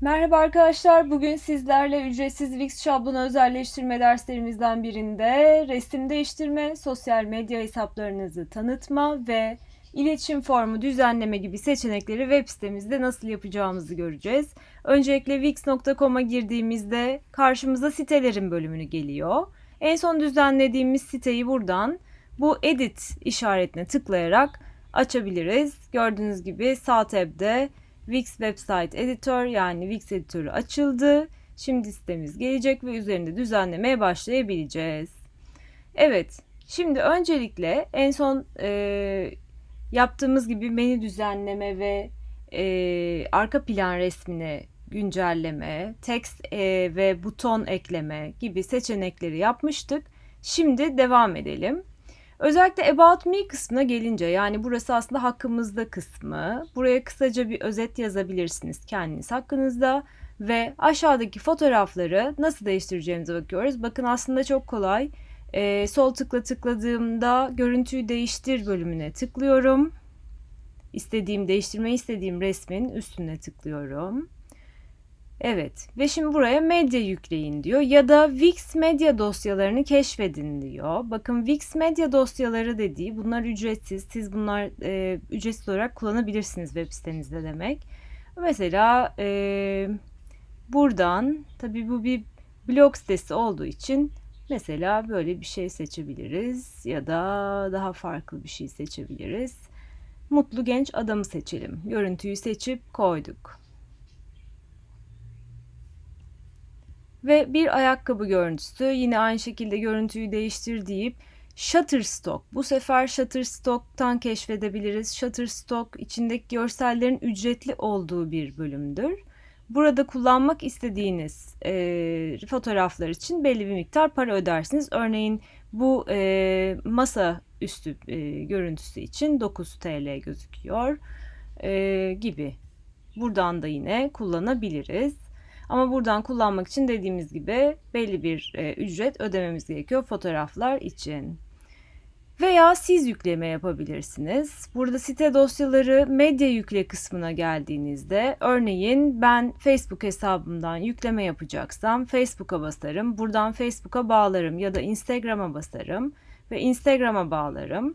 Merhaba arkadaşlar. Bugün sizlerle ücretsiz Wix şablonu özelleştirme derslerimizden birinde resim değiştirme, sosyal medya hesaplarınızı tanıtma ve iletişim formu düzenleme gibi seçenekleri web sitemizde nasıl yapacağımızı göreceğiz. Öncelikle wix.com'a girdiğimizde karşımıza sitelerin bölümünü geliyor. En son düzenlediğimiz siteyi buradan bu edit işaretine tıklayarak açabiliriz. Gördüğünüz gibi sağ tabde Wix Website Editor yani Wix editörü açıldı. Şimdi sitemiz gelecek ve üzerinde düzenlemeye başlayabileceğiz. Evet, şimdi öncelikle en son e, yaptığımız gibi menü düzenleme ve e, arka plan resmine güncelleme, text e, ve buton ekleme gibi seçenekleri yapmıştık. Şimdi devam edelim. Özellikle About Me kısmına gelince yani burası aslında hakkımızda kısmı. Buraya kısaca bir özet yazabilirsiniz kendiniz hakkınızda ve aşağıdaki fotoğrafları nasıl değiştireceğimize bakıyoruz. Bakın aslında çok kolay. Ee, sol tıkla tıkladığımda görüntüyü değiştir bölümüne tıklıyorum. İstediğim değiştirmeyi istediğim resmin üstüne tıklıyorum. Evet ve şimdi buraya medya yükleyin diyor ya da Wix medya dosyalarını keşfedin diyor. Bakın Wix medya dosyaları dediği bunlar ücretsiz. Siz bunlar e, ücretsiz olarak kullanabilirsiniz web sitenizde demek. Mesela e, buradan tabii bu bir blog sitesi olduğu için mesela böyle bir şey seçebiliriz ya da daha farklı bir şey seçebiliriz. Mutlu genç adamı seçelim. Görüntüyü seçip koyduk. Ve bir ayakkabı görüntüsü yine aynı şekilde görüntüyü değiştir deyip Shutterstock. Bu sefer Shutterstock'tan keşfedebiliriz. Shutterstock içindeki görsellerin ücretli olduğu bir bölümdür. Burada kullanmak istediğiniz e, fotoğraflar için belli bir miktar para ödersiniz. Örneğin bu e, masa üstü e, görüntüsü için 9 TL gözüküyor e, gibi. Buradan da yine kullanabiliriz. Ama buradan kullanmak için dediğimiz gibi belli bir e, ücret ödememiz gerekiyor fotoğraflar için. Veya siz yükleme yapabilirsiniz. Burada site dosyaları medya yükle kısmına geldiğinizde örneğin ben Facebook hesabımdan yükleme yapacaksam Facebook'a basarım. Buradan Facebook'a bağlarım ya da Instagram'a basarım ve Instagram'a bağlarım.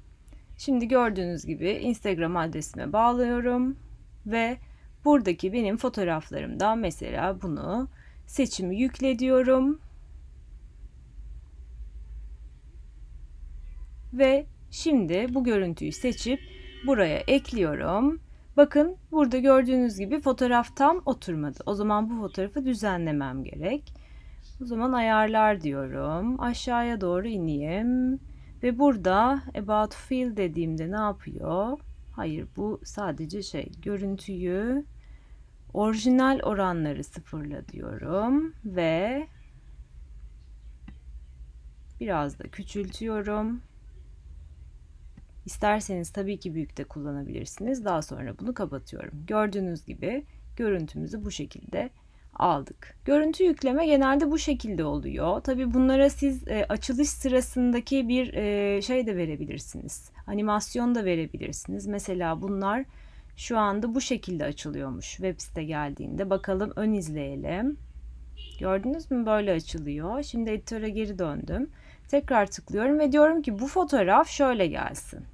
Şimdi gördüğünüz gibi Instagram adresime bağlıyorum ve buradaki benim fotoğraflarımdan mesela bunu seçimi yükle diyorum. Ve şimdi bu görüntüyü seçip buraya ekliyorum. Bakın burada gördüğünüz gibi fotoğraf tam oturmadı. O zaman bu fotoğrafı düzenlemem gerek. O zaman ayarlar diyorum. Aşağıya doğru ineyim. Ve burada about fill dediğimde ne yapıyor? Hayır bu sadece şey görüntüyü orijinal oranları sıfırla diyorum ve biraz da küçültüyorum. İsterseniz tabii ki büyük de kullanabilirsiniz. Daha sonra bunu kapatıyorum. Gördüğünüz gibi görüntümüzü bu şekilde aldık. Görüntü yükleme genelde bu şekilde oluyor. Tabii bunlara siz e, açılış sırasındaki bir e, şey de verebilirsiniz. Animasyon da verebilirsiniz. Mesela bunlar şu anda bu şekilde açılıyormuş web site geldiğinde. Bakalım ön izleyelim. Gördünüz mü böyle açılıyor. Şimdi editöre geri döndüm. Tekrar tıklıyorum ve diyorum ki bu fotoğraf şöyle gelsin.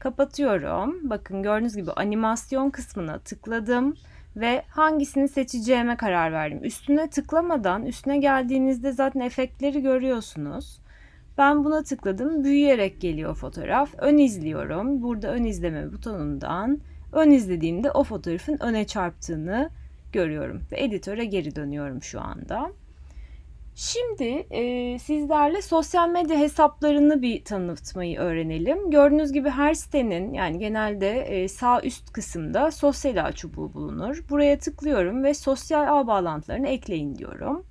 Kapatıyorum. Bakın gördüğünüz gibi animasyon kısmına tıkladım ve hangisini seçeceğime karar verdim. Üstüne tıklamadan üstüne geldiğinizde zaten efektleri görüyorsunuz. Ben buna tıkladım. Büyüyerek geliyor fotoğraf. Ön izliyorum. Burada ön izleme butonundan ön izlediğimde o fotoğrafın öne çarptığını görüyorum. Ve editöre geri dönüyorum şu anda. Şimdi e, sizlerle sosyal medya hesaplarını bir tanıtmayı öğrenelim. Gördüğünüz gibi her sitenin yani genelde e, sağ üst kısımda sosyal ağ çubuğu bulunur. Buraya tıklıyorum ve sosyal ağ bağlantılarını ekleyin diyorum.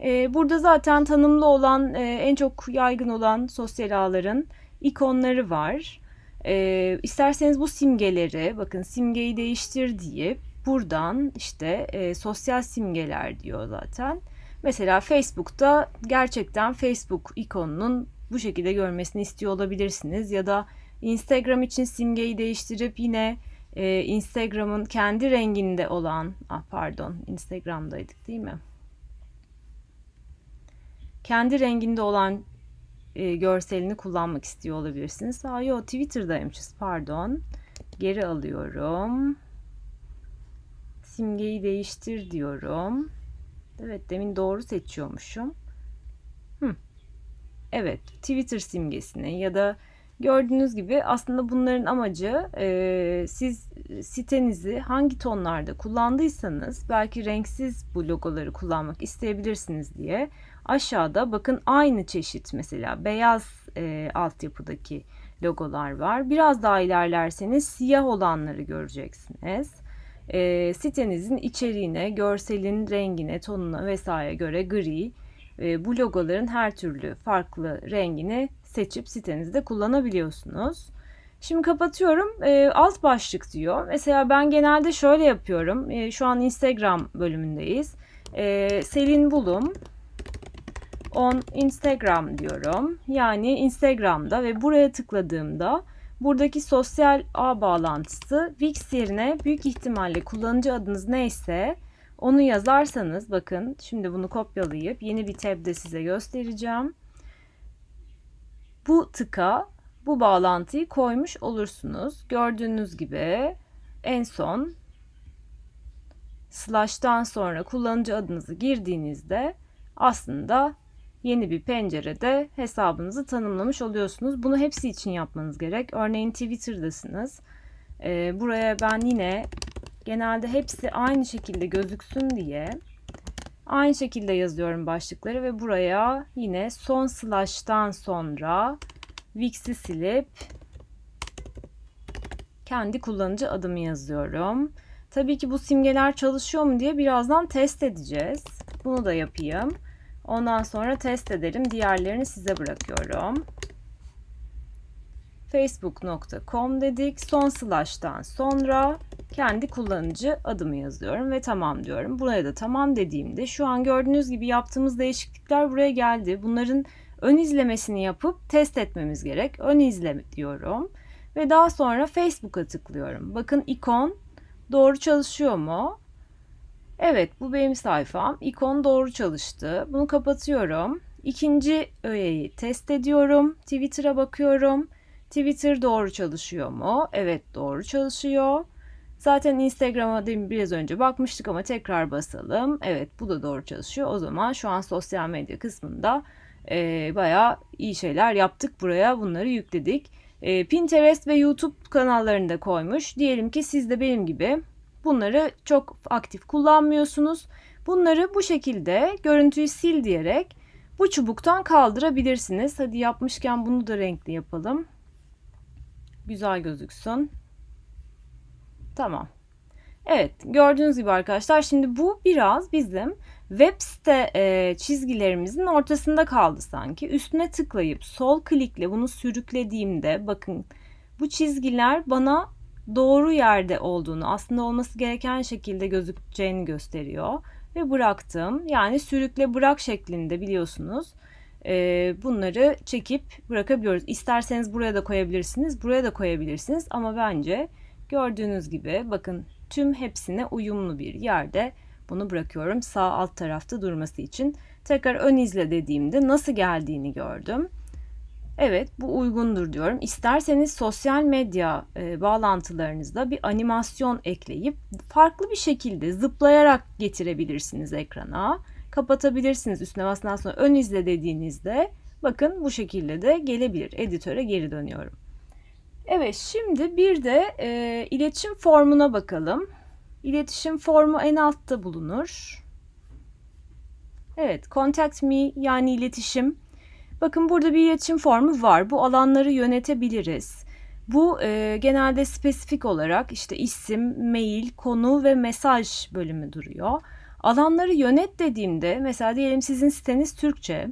E, burada zaten tanımlı olan e, en çok yaygın olan sosyal ağların ikonları var. E, isterseniz bu simgeleri bakın simgeyi değiştir deyip buradan işte e, sosyal simgeler diyor zaten. Mesela Facebook'ta gerçekten Facebook ikonunun bu şekilde görmesini istiyor olabilirsiniz ya da Instagram için simgeyi değiştirip yine e, Instagram'ın kendi renginde olan, ah pardon Instagram'daydık değil mi? Kendi renginde olan e, görselini kullanmak istiyor olabilirsiniz. Aa yok Twitter'daymışız pardon. Geri alıyorum. Simgeyi değiştir diyorum. Evet demin doğru seçiyormuşum. Hı. Evet Twitter simgesini ya da gördüğünüz gibi aslında bunların amacı e, siz sitenizi hangi tonlarda kullandıysanız belki renksiz bu logoları kullanmak isteyebilirsiniz diye aşağıda bakın aynı çeşit mesela beyaz e, altyapıdaki logolar var. Biraz daha ilerlerseniz siyah olanları göreceksiniz e, sitenizin içeriğine, görselin rengine, tonuna vesaire göre gri, e, bu logoların her türlü farklı rengini seçip sitenizde kullanabiliyorsunuz. Şimdi kapatıyorum. E, alt başlık diyor. Mesela ben genelde şöyle yapıyorum. E, şu an Instagram bölümündeyiz. E, Selin Bulum on Instagram diyorum. Yani Instagram'da ve buraya tıkladığımda Buradaki sosyal ağ bağlantısı Wix yerine büyük ihtimalle kullanıcı adınız neyse onu yazarsanız bakın şimdi bunu kopyalayıp yeni bir tabde size göstereceğim. Bu tıka bu bağlantıyı koymuş olursunuz. Gördüğünüz gibi en son slash'tan sonra kullanıcı adınızı girdiğinizde aslında yeni bir pencerede hesabınızı tanımlamış oluyorsunuz. Bunu hepsi için yapmanız gerek. Örneğin Twitter'dasınız. Ee, buraya ben yine genelde hepsi aynı şekilde gözüksün diye aynı şekilde yazıyorum başlıkları ve buraya yine son slash'tan sonra Wix'i silip kendi kullanıcı adımı yazıyorum. Tabii ki bu simgeler çalışıyor mu diye birazdan test edeceğiz. Bunu da yapayım. Ondan sonra test edelim. Diğerlerini size bırakıyorum. Facebook.com dedik. Son slash'tan sonra kendi kullanıcı adımı yazıyorum ve tamam diyorum. Buraya da tamam dediğimde şu an gördüğünüz gibi yaptığımız değişiklikler buraya geldi. Bunların ön izlemesini yapıp test etmemiz gerek. Ön izle diyorum. Ve daha sonra Facebook'a tıklıyorum. Bakın ikon doğru çalışıyor mu? Evet bu benim sayfam. İkon doğru çalıştı. Bunu kapatıyorum. İkinci öğeyi test ediyorum. Twitter'a bakıyorum. Twitter doğru çalışıyor mu? Evet doğru çalışıyor. Zaten Instagram'a demin biraz önce bakmıştık ama tekrar basalım. Evet bu da doğru çalışıyor. O zaman şu an sosyal medya kısmında e, bayağı iyi şeyler yaptık buraya. Bunları yükledik. E, Pinterest ve YouTube kanallarını da koymuş. Diyelim ki siz de benim gibi Bunları çok aktif kullanmıyorsunuz. Bunları bu şekilde görüntüyü sil diyerek bu çubuktan kaldırabilirsiniz. Hadi yapmışken bunu da renkli yapalım. Güzel gözüksün. Tamam. Evet gördüğünüz gibi arkadaşlar şimdi bu biraz bizim web site e, çizgilerimizin ortasında kaldı sanki. Üstüne tıklayıp sol klikle bunu sürüklediğimde bakın bu çizgiler bana doğru yerde olduğunu, aslında olması gereken şekilde gözükeceğini gösteriyor. Ve bıraktım. Yani sürükle bırak şeklinde biliyorsunuz. Ee, bunları çekip bırakabiliyoruz. İsterseniz buraya da koyabilirsiniz, buraya da koyabilirsiniz. Ama bence gördüğünüz gibi bakın tüm hepsine uyumlu bir yerde bunu bırakıyorum. Sağ alt tarafta durması için. Tekrar ön izle dediğimde nasıl geldiğini gördüm. Evet bu uygundur diyorum. İsterseniz sosyal medya e, bağlantılarınızda bir animasyon ekleyip farklı bir şekilde zıplayarak getirebilirsiniz ekrana. Kapatabilirsiniz üstüne bastıktan sonra ön izle dediğinizde bakın bu şekilde de gelebilir. Editöre geri dönüyorum. Evet şimdi bir de e, iletişim formuna bakalım. İletişim formu en altta bulunur. Evet, contact me yani iletişim Bakın burada bir iletişim formu var. Bu alanları yönetebiliriz. Bu e, genelde spesifik olarak işte isim, mail, konu ve mesaj bölümü duruyor. Alanları yönet dediğimde mesela diyelim sizin siteniz Türkçe.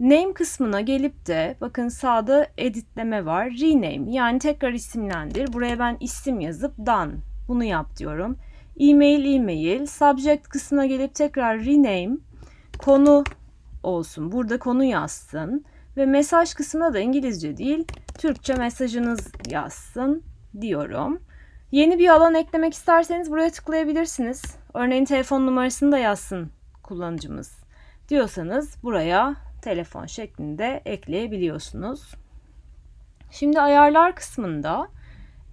Name kısmına gelip de bakın sağda editleme var. Rename yani tekrar isimlendir. Buraya ben isim yazıp done bunu yap diyorum. E-mail, e-mail. Subject kısmına gelip tekrar rename konu olsun. Burada konu yazsın ve mesaj kısmına da İngilizce değil Türkçe mesajınız yazsın diyorum. Yeni bir alan eklemek isterseniz buraya tıklayabilirsiniz. Örneğin telefon numarasını da yazsın kullanıcımız diyorsanız buraya telefon şeklinde ekleyebiliyorsunuz. Şimdi ayarlar kısmında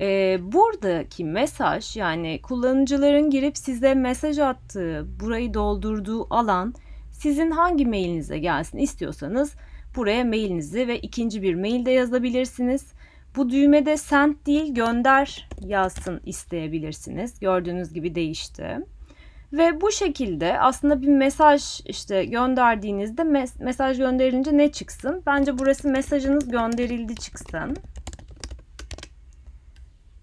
e, buradaki mesaj yani kullanıcıların girip size mesaj attığı, burayı doldurduğu alan sizin hangi mailinize gelsin istiyorsanız buraya mailinizi ve ikinci bir mail de yazabilirsiniz. Bu düğmede send değil gönder yazsın isteyebilirsiniz. Gördüğünüz gibi değişti. Ve bu şekilde aslında bir mesaj işte gönderdiğinizde mes- mesaj gönderilince ne çıksın? Bence burası mesajınız gönderildi çıksın.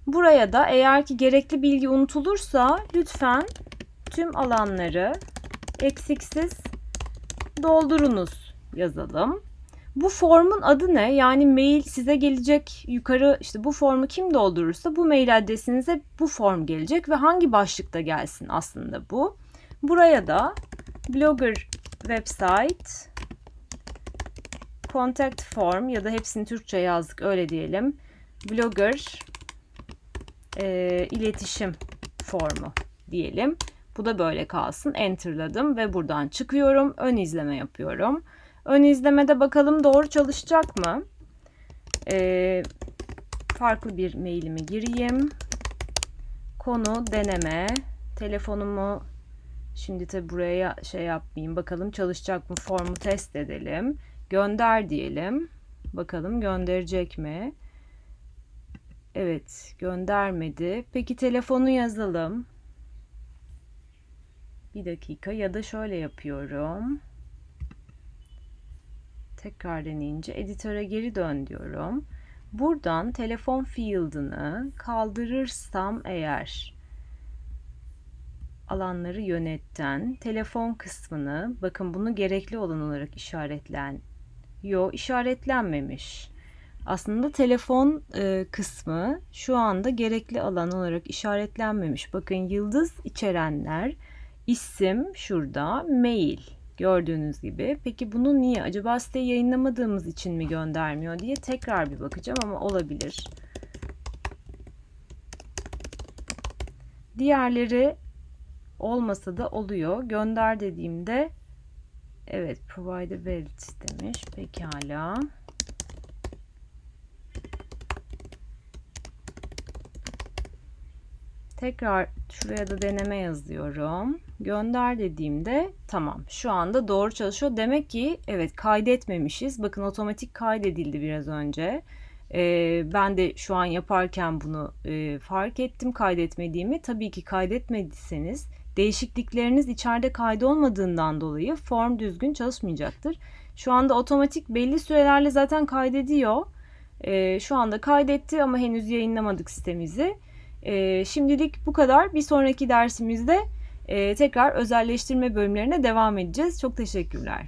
Buraya da eğer ki gerekli bilgi unutulursa lütfen tüm alanları eksiksiz doldurunuz yazalım. Bu formun adı ne? Yani mail size gelecek yukarı işte bu formu kim doldurursa bu mail adresinize bu form gelecek ve hangi başlıkta gelsin aslında bu. Buraya da blogger website contact form ya da hepsini Türkçe yazdık öyle diyelim. Blogger e, iletişim formu diyelim. Bu da böyle kalsın. Enter'ladım ve buradan çıkıyorum. Ön izleme yapıyorum. Ön izlemede bakalım doğru çalışacak mı? Ee, farklı bir mailimi gireyim. Konu deneme. Telefonumu şimdi tabi buraya şey yapmayayım. Bakalım çalışacak mı? Formu test edelim. Gönder diyelim. Bakalım gönderecek mi? Evet, göndermedi. Peki telefonu yazalım. Bir dakika ya da şöyle yapıyorum. Tekrar deneyince editöre geri dön diyorum. Buradan telefon field'ını kaldırırsam eğer alanları yönetten telefon kısmını bakın bunu gerekli olan olarak işaretlen. Yo işaretlenmemiş. Aslında telefon e, kısmı şu anda gerekli alan olarak işaretlenmemiş. Bakın yıldız içerenler isim şurada mail gördüğünüz gibi. Peki bunu niye? Acaba siteyi yayınlamadığımız için mi göndermiyor diye tekrar bir bakacağım ama olabilir. Diğerleri olmasa da oluyor. Gönder dediğimde evet provide valid demiş. Pekala. Tekrar şuraya da deneme yazıyorum. Gönder dediğimde tamam şu anda doğru çalışıyor. Demek ki evet kaydetmemişiz. Bakın otomatik kaydedildi biraz önce. Ee, ben de şu an yaparken bunu e, fark ettim kaydetmediğimi. Tabii ki kaydetmediyseniz değişiklikleriniz içeride kaydolmadığından dolayı form düzgün çalışmayacaktır. Şu anda otomatik belli sürelerle zaten kaydediyor. Ee, şu anda kaydetti ama henüz yayınlamadık sitemizi. E, şimdilik bu kadar. Bir sonraki dersimizde e, tekrar özelleştirme bölümlerine devam edeceğiz. Çok teşekkürler.